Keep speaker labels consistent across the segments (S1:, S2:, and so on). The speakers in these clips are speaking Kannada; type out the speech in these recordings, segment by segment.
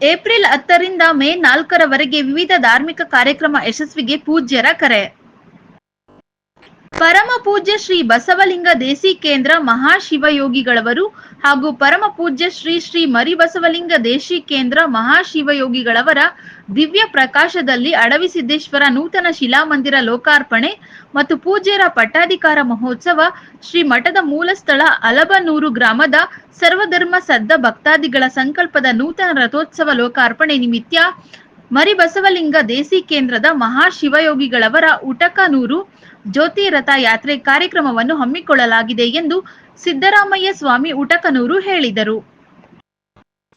S1: ಏಪ್ರಿಲ್ ಹತ್ತರಿಂದ ಮೇ ನಾಲ್ಕರವರೆಗೆ ವಿವಿಧ ಧಾರ್ಮಿಕ ಕಾರ್ಯಕ್ರಮ ಯಶಸ್ವಿಗೆ ಪೂಜ್ಯರ ಕರೆ. ಪರಮ ಪೂಜ್ಯ ಶ್ರೀ ಬಸವಲಿಂಗ ದೇಸಿ ಕೇಂದ್ರ ಮಹಾಶಿವಯೋಗಿಗಳವರು ಹಾಗೂ ಪರಮ ಪೂಜ್ಯ ಶ್ರೀ ಶ್ರೀ ಮರಿಬಸವಲಿಂಗ ದೇಶಿಕೇಂದ್ರ ಮಹಾಶಿವಯೋಗಿಗಳವರ ದಿವ್ಯ ಪ್ರಕಾಶದಲ್ಲಿ ಅಡವಿಸಿದ್ದೇಶ್ವರ ನೂತನ ಶಿಲಾಮಂದಿರ ಲೋಕಾರ್ಪಣೆ ಮತ್ತು ಪೂಜ್ಯರ ಪಟ್ಟಾಧಿಕಾರ ಮಹೋತ್ಸವ ಶ್ರೀ ಮಠದ ಮೂಲಸ್ಥಳ ಅಲಬನೂರು ಗ್ರಾಮದ ಸರ್ವಧರ್ಮ ಸದ್ದ ಭಕ್ತಾದಿಗಳ ಸಂಕಲ್ಪದ ನೂತನ ರಥೋತ್ಸವ ಲೋಕಾರ್ಪಣೆ ನಿಮಿತ್ತ ಮರಿಬಸವಲಿಂಗ ದೇಸಿ ಕೇಂದ್ರದ ಮಹಾಶಿವಯೋಗಿಗಳವರ ಉಟಕನೂರು ಜ್ಯೋತಿ ರಥ ಯಾತ್ರೆ ಕಾರ್ಯಕ್ರಮವನ್ನು ಹಮ್ಮಿಕೊಳ್ಳಲಾಗಿದೆ ಎಂದು ಸಿದ್ದರಾಮಯ್ಯ ಸ್ವಾಮಿ ಉಟಕನೂರು ಹೇಳಿದರು.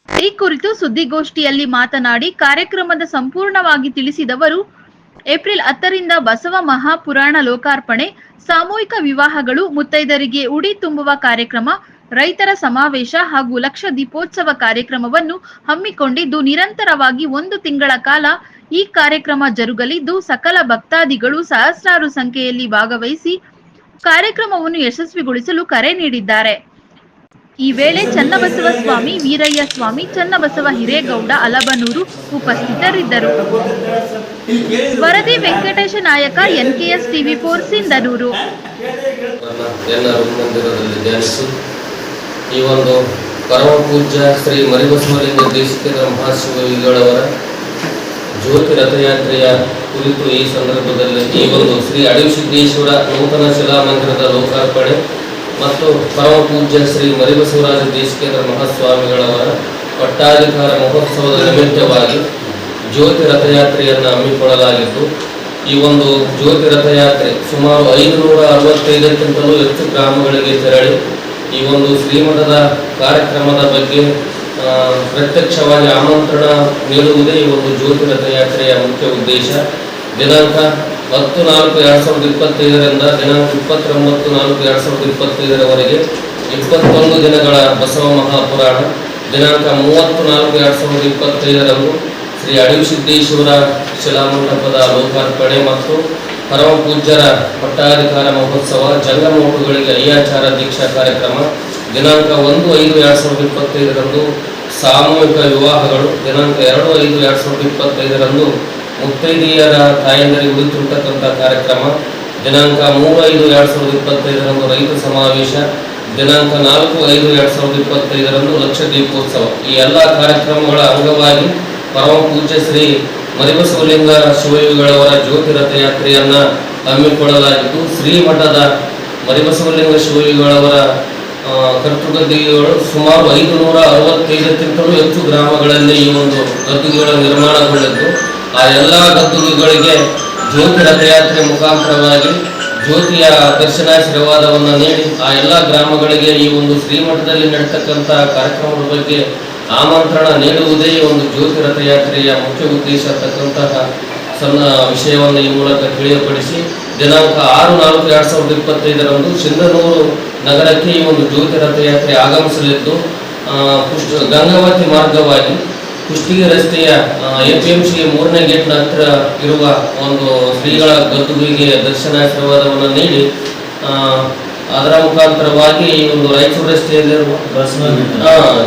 S1: ಈ ಕುರಿತು ಸುದ್ದಿಗೋಷ್ಠಿಯಲ್ಲಿ ಮಾತನಾಡಿ, ಕಾರ್ಯಕ್ರಮದ ಸಂಪೂರ್ಣವಾಗಿ ತಿಳಿಸಿದವರು, ಏಪ್ರಿಲ್ ಹತ್ತರಿಂದ ಬಸವ ಮಹಾಪುರಾಣ ಲೋಕಾರ್ಪಣೆ, ಸಾಮೂಹಿಕ ವಿವಾಹಗಳು, ಮುತ್ತೈದರಿಗೆ ಉಡಿ ತುಂಬುವ ಕಾರ್ಯಕ್ರಮ ರೈತರ ಸಮಾವೇಶ ಹಾಗೂ ಲಕ್ಷ ದೀಪೋತ್ಸವ ಕಾರ್ಯಕ್ರಮವನ್ನು ಹಮ್ಮಿಕೊಂಡಿದ್ದು, ನಿರಂತರವಾಗಿ ಒಂದು ತಿಂಗಳ ಕಾಲ ಈ ಕಾರ್ಯಕ್ರಮ ಜರುಗಲಿದ್ದು, ಸಕಲ ಭಕ್ತಾದಿಗಳು ಸಹಸ್ರಾರು ಸಂಖ್ಯೆಯಲ್ಲಿ ಭಾಗವಹಿಸಿ ಕಾರ್ಯಕ್ರಮವನ್ನು ಯಶಸ್ವಿಗೊಳಿಸಲು ಕರೆ ನೀಡಿದ್ದಾರೆ. ಈ ವೇಳೆ ಚನ್ನಬಸವ ಸ್ವಾಮಿ, ವೀರಯ್ಯ ಸ್ವಾಮಿ, ಚನ್ನಬಸವ ಹಿರೇಗೌಡ, ಅಲಬನೂರು ಉಪಸ್ಥಿತರಿದ್ದರು. ವರದಿ ವೆಂಕಟೇಶ ನಾಯಕ ಎನ್ಕೆಎಸ್ ಟಿವಿ ಫೋರ್ ಸಿಂಧನೂರು.
S2: ಈ ಒಂದು ಪರಮ ಪೂಜ್ಯ ಶ್ರೀ ಮರಿಬಸವಲಿಂಗ ದೇಶಿಕೇಂದ್ರ ಮಹಾಶಿವಗಳವರ ಜ್ಯೋತಿ ರಥಯಾತ್ರೆಯ ಕುರಿತು ಈ ಸಂದರ್ಭದಲ್ಲಿ ಈ ಒಂದು ಶ್ರೀ ಅಡವಿಸಿದ್ದೇಶ್ವರ ನೂತನ ಶಿಲಾಮಂದಿರದ ಲೋಕಾರ್ಪಣೆ ಮತ್ತು ಪರಮ ಪೂಜ್ಯ ಶ್ರೀ ಮರಿಬಸವರಾಜ ದೇಶಿಕೇಂದ್ರ ಮಹಾಸ್ವಾಮಿಗಳವರ ಪಟ್ಟಾಧಿಕಾರ ಮಹೋತ್ಸವದ ನಿಮಿತ್ತವಾಗಿ ಜ್ಯೋತಿ ರಥಯಾತ್ರೆಯನ್ನು ಹಮ್ಮಿಕೊಳ್ಳಲಾಗಿತ್ತು ಈ ಒಂದು ಜ್ಯೋತಿ ರಥಯಾತ್ರೆ ಸುಮಾರು ಐದುನೂರ ಅರವತ್ತೈದಕ್ಕಿಂತಲೂ ಹೆಚ್ಚು ಗ್ರಾಮಗಳಿಗೆ ತೆರಳಿ ಈ ಒಂದು ಶ್ರೀಮಠದ ಕಾರ್ಯಕ್ರಮದ ಬಗ್ಗೆ ಪ್ರತ್ಯಕ್ಷವಾಗಿ ಆಮಂತ್ರಣ ನೀಡುವುದೇ ಈ ಒಂದು ಜ್ಯೋತಿ ರಥಯಾತ್ರೆಯ ಮುಖ್ಯ ಉದ್ದೇಶ. ದಿನಾಂಕ ಹತ್ತು ನಾಲ್ಕು ಎರಡು ಸಾವಿರದ ಇಪ್ಪತ್ತೈದರಿಂದ ದಿನಾಂಕ ಇಪ್ಪತ್ತೊಂಬತ್ತು ನಾಲ್ಕು ಎರಡು ಸಾವಿರದ ಇಪ್ಪತ್ತೈದರವರೆಗೆ ಇಪ್ಪತ್ತೊಂದು ದಿನಗಳ ಬಸವ ಮಹಾಪುರಾಣ. ದಿನಾಂಕ ಮೂವತ್ತು ನಾಲ್ಕು ಎರಡು ಸಾವಿರದ ಇಪ್ಪತ್ತೈದರಂದು ಶ್ರೀ ಅಡವಿಸಿದ್ದೇಶ್ವರ ಶಿಲಾಮಂಟಪದ ಲೋಕಾರ್ಪಣೆ ಮತ್ತು ಪರಮ ಪೂಜ್ಯರ ಪಟ್ಟಾಧಿಕಾರ ಮಹೋತ್ಸವ ಜಂಗಮೋಟುಗಳಿಗೆ ಅಯ್ಯಾಚಾರ ದೀಕ್ಷಾ ಕಾರ್ಯಕ್ರಮ, ದಿನಾಂಕ ಒಂದು ಐದು ಎರಡು ಸಾವಿರದ ಇಪ್ಪತ್ತೈದರಂದು ಸಾಮೂಹಿಕ ವಿವಾಹಗಳು, ದಿನಾಂಕ ಎರಡು ಐದು ಎರಡು ಸಾವಿರದ ಇಪ್ಪತ್ತೈದರಂದು ಮುತ್ತೈದೆಯರ ತಾಯಂದರಿಗೆ ಉಳಿತಿರ್ತಕ್ಕಂಥ ಕಾರ್ಯಕ್ರಮ, ದಿನಾಂಕ ಮೂರು ಐದು ಎರಡು ಸಾವಿರದ ಇಪ್ಪತ್ತೈದರಂದು ರೈತ ಸಮಾವೇಶ, ದಿನಾಂಕ ನಾಲ್ಕು ಐದು ಎರಡು ಸಾವಿರದ ಇಪ್ಪತ್ತೈದರಂದು ಲಕ್ಷ ದೀಪೋತ್ಸವ. ಈ ಎಲ್ಲ ಕಾರ್ಯಕ್ರಮಗಳ ಅಂಗವಾಗಿ ಪರಮ ಪೂಜ್ಯ ಶ್ರೀ ಮರಿಬಸವಲಿಂಗ ಶಿವಯೋಗಿಗಳವರ ಜ್ಯೋತಿ ರಥಯಾತ್ರೆಯನ್ನ ಹಮ್ಮಿಕೊಳ್ಳಲಾಗಿದ್ದು, ಶ್ರೀಮಠದ ಮರಿಬಸವಲಿಂಗ ಶಿವಯೋಗಿಗಳವರ ಕರ್ತೃಗದ್ದಿಗೆಗಳು ಸುಮಾರು ಐದು ನೂರ ಅರವತ್ತೈದಕ್ಕಿಂತಲೂ ಹೆಚ್ಚು ಗ್ರಾಮಗಳಲ್ಲಿ ಈ ಒಂದು ಗದ್ದುಗೆಗಳ ನಿರ್ಮಾಣಗೊಂಡಿದ್ದು, ಆ ಎಲ್ಲ ಗದ್ದುಗೆಗಳಿಗೆ ಜ್ಯೋತಿ ರಥಯಾತ್ರೆ ಮುಖಾಂತರವಾಗಿ ಜ್ಯೋತಿಯ ದರ್ಶನಾಶೀರ್ವಾದವನ್ನು ನೀಡಿ, ಆ ಎಲ್ಲ ಗ್ರಾಮಗಳಿಗೆ ಈ ಒಂದು ಶ್ರೀಮಠದಲ್ಲಿ ನಡೀತಕ್ಕಂಥ ಕಾರ್ಯಕ್ರಮದ ಬಗ್ಗೆ ಆಮಂತ್ರಣ ನೀಡುವುದೇ ಒಂದು ಜ್ಯೋತಿ ರಥಯಾತ್ರೆಯ ಮುಖ್ಯ ಉದ್ದೇಶ ಅಂತಕ್ಕಂತಹ ಸಣ್ಣ ವಿಷಯವನ್ನು ಈ ಮೂಲಕ ತಿಳಿಯಪಡಿಸಿ, ದಿನಾಂಕ ಆರು ನಾಲ್ಕು ಎರಡು ಸಾವಿರದ ಇಪ್ಪತ್ತೈದರಂದು ಸಿಂಧನೂರು ನಗರಕ್ಕೆ ಈ ಒಂದು ಜ್ಯೋತಿ ರಥಯಾತ್ರೆ ಆಗಮಿಸಲಿದ್ದು ಕುಷ್ಟ ಗಂಗಾವತಿ ಮಾರ್ಗವಾಗಿ ಕುಷ್ಟಗಿ ರಸ್ತೆಯ ಎ ಪಿ ಎಂ ಸಿ ಮೂರನೇ ಗೇಟ್ನ ಹತ್ತಿರ ಇರುವ ಒಂದು ಶ್ರೀಗಳ ಗದ್ದುಗಳಿಗೆ ದರ್ಶನ ಆಶೀರ್ವಾದವನ್ನು ನೀಡಿ ಅದರ ಮುಖಾಂತರವಾಗಿ ಈ ಒಂದು ರಾಯಚೂರು ರಸ್ತೆಯಲ್ಲಿ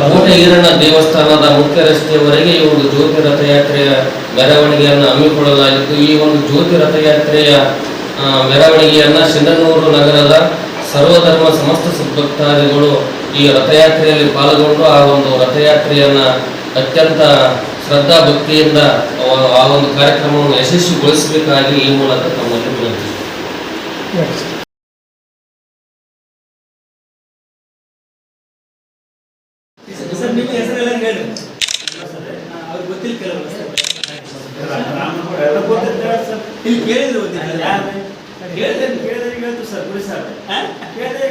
S2: ಕೋಟೆ ಈರಣ್ಣ ದೇವಸ್ಥಾನದ ಮುಖ್ಯ ರಸ್ತೆಯವರೆಗೆ ಈ ಒಂದು ಜ್ಯೋತಿ ರಥಯಾತ್ರೆಯ ಮೆರವಣಿಗೆಯನ್ನು ಹಮ್ಮಿಕೊಳ್ಳಲಾಗಿತ್ತು. ಈ ಒಂದು ಜ್ಯೋತಿ ರಥಯಾತ್ರೆಯ ಮೆರವಣಿಗೆಯನ್ನು ಮೆರವಣಿಗೆಯನ್ನ ಸಿಂಧನೂರು ನಗರದ ಸರ್ವಧರ್ಮ ಸಮಸ್ತ ಸದ್ಭಕ್ತಾದಿಗಳು ಈ ರಥಯಾತ್ರೆಯಲ್ಲಿ ಪಾಲ್ಗೊಂಡು ಆ ಒಂದು ರಥಯಾತ್ರೆಯನ್ನ ಅತ್ಯಂತ ಶ್ರದ್ಧಾ ಭಕ್ತಿಯಿಂದ ಆ ಒಂದು ಕಾರ್ಯಕ್ರಮವನ್ನು ಯಶಸ್ವಿಗೊಳಿಸಬೇಕಾಗಿ ಈ ಮೂಲಕ ತಮ್ಮಲ್ಲಿ ವಿನಂತಿ
S3: ಸರ್ ನಿಮ್ಮ ಹೆಸರೆಲ್ಲ ಹೇಳಿ. ಅವ್ರಿಗೆ ಗೊತ್ತಿಲ್ಲ ಕೆಲವರು ಇಲ್ಲಿ ಕೇಳಿದ್ರು ಗೊತ್ತಿಲ್ಲ. ಕೇಳಿದ್ರೆ ಕೇಳಿದ್ರೆ ಹೇಳ್ತು ಸರ್ ಗುರಿ ಸರ್ ಕೇಳಿದ್ರೆ